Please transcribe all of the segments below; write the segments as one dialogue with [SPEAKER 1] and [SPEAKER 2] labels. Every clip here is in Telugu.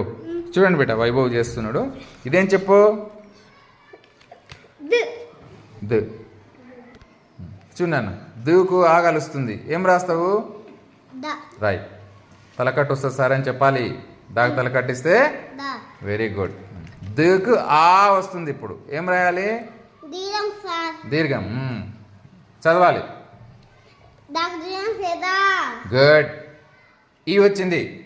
[SPEAKER 1] చూడండి బిడ్డ వైభవ్ చేస్తున్నాడు. ఇదేం చెప్పు?
[SPEAKER 2] ది.
[SPEAKER 1] ద. చూడన్న దుకు ఆగలుస్తుంది ఏం రాస్తావు? రాయ్. తలకట్టు వస్తుంది సార్ అని చెప్పాలి. దాకా తలకట్టిస్తే వెరీ గుడ్. దుకు ఆ వస్తుంది ఇప్పుడు. ఏం రాయాలి? దీర్ఘం. చదవాలి. గుడ్. ఈ వచ్చింది.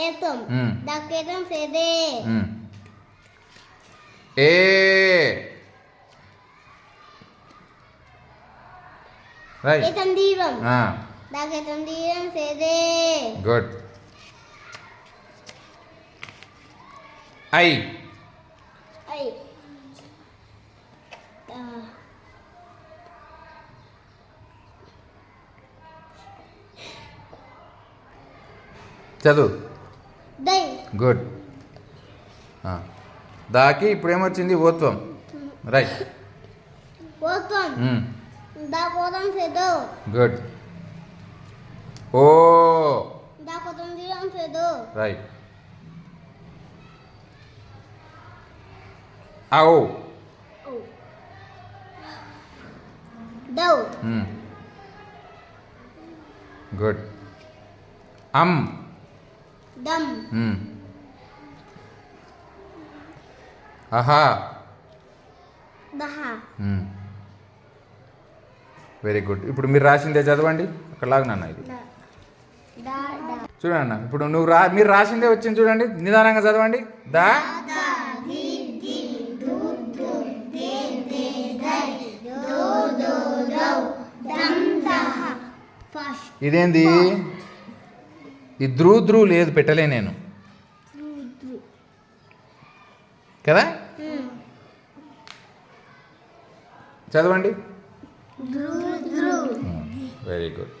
[SPEAKER 2] Etum.
[SPEAKER 1] Mm. Daketum sede. Mm. E.
[SPEAKER 2] Right. Etum dirum. Ah.
[SPEAKER 1] Daketum dirum sede.
[SPEAKER 2] Good.
[SPEAKER 1] ai,
[SPEAKER 2] ai, Uh. Jatuh.
[SPEAKER 1] Good ఆ, దాకి ఇప్పుడు ఏమొచ్చింది ఓత్వం right
[SPEAKER 2] ఓతం
[SPEAKER 1] hmm.
[SPEAKER 2] The కోతం సేదో
[SPEAKER 1] good oh
[SPEAKER 2] the కోతం దీరం సేదో
[SPEAKER 1] right ఔ
[SPEAKER 2] దౌ
[SPEAKER 1] మ్మ్. గుడ్ అమ్
[SPEAKER 2] దమ్
[SPEAKER 1] Hmm. Very good ఇప్పుడు మీరు రాసిందే చదవండి. అక్కడ లాగునన్న ఇది. చూడండి అన్న ఇప్పుడు నువ్వు రా మీరు రాసిందే వచ్చింది చూడండి. నిదానంగా చదవండి. దా. ఇదేంది? ఈ ధ్రువ ధ్రువ లేదు పెట్టలే నేను. కదా? చదవండి. Very good